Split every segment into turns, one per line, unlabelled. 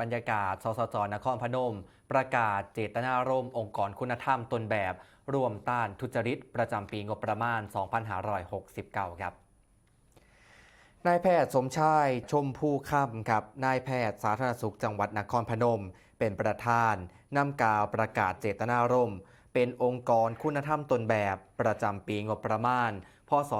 บรรยากาศ สสจ นครพนม ประกาศเจตนารมณ์องค์กรคุณธรรมตนแบบร่วมต้านทุจริต ประจำปีงบประมาณ 2569 ครับนายแพทย์สมชายชมพูค่ำครับนายแพทย์สาธารณสุขจังหวัดนครพนม เป็นประธานนำกาวประกาศเจตนารมณ์ เป็นองค์กรคุณธรรมตนแบบประจำปีงบประมาณ พศ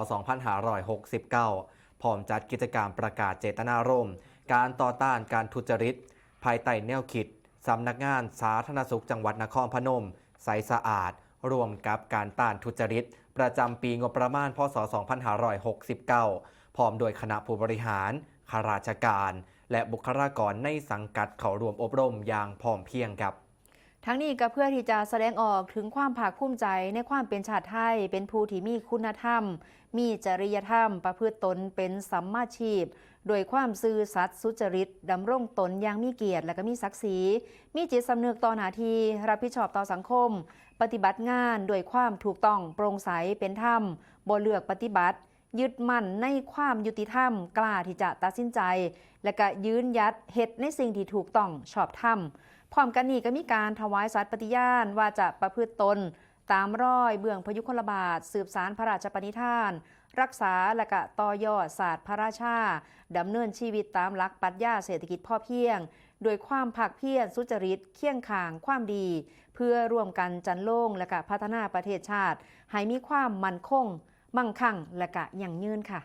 2569 พร้อมจัดกิจกรรมประกาศเจตนารมณ์ การต่อต้านการทุจริต ภายใต้แนวคิดสำนักงานสาธารณสุขจังหวัดนครพนม ใสสะอาด รวมกับการต้านทุจริต ประจำปีงบประมาณพศ 2569 พร้อมโดยคณะผู้บริหารข้าราชการ และบุคลากรในสังกัดเขารวมอบรมอย่างพร้อมเพียงครับ
ทั้งนี้ก็เพื่อที่จะแสดงออกถึงความภาคภูมิใจในความเป็นชาติไทย เป็นผู้ที่มีคุณธรรม มีจริยธรรม ประพฤติตนเป็นสัมมาชีพ โดยความซื่อสัตย์สุจริตดำรงตนอย่างมีเกียรติและก็มีศักดิ์ศรี มีจิตสำนึกต่อหน้าที่รับผิดชอบต่อสังคม ปฏิบัติงานด้วยความถูกต้องโปร่งใสเป็นธรรมบ่เลือกปฏิบัติ ยึดมั่นในความยุติธรรม กล้าที่จะตัดสินใจ และก็ยืนยัดเหตุในสิ่งที่ถูกต้องชอบธรรม พร้อมกันนี้ก็มีการถวายสัตย์ปฏิญาณว่าจะประพฤติตน ตามร้อยเบื้องพยุคลบาท สืบสารพระราชปณิธาน รักษาและกะต่อยอดศาสตร์พระราชาดำเนินชีวิตตามหลักปรัชญาเศรษฐกิจพ่อเพียง โดยความผักเพียรสุจริตเคียงข่างความดี เพื่อร่วมกันจันโล่งและกะพัฒนาประเทศชาติ ให้มีความมั่นคง มั่งคั่งและกะยั่งยืนค่ะ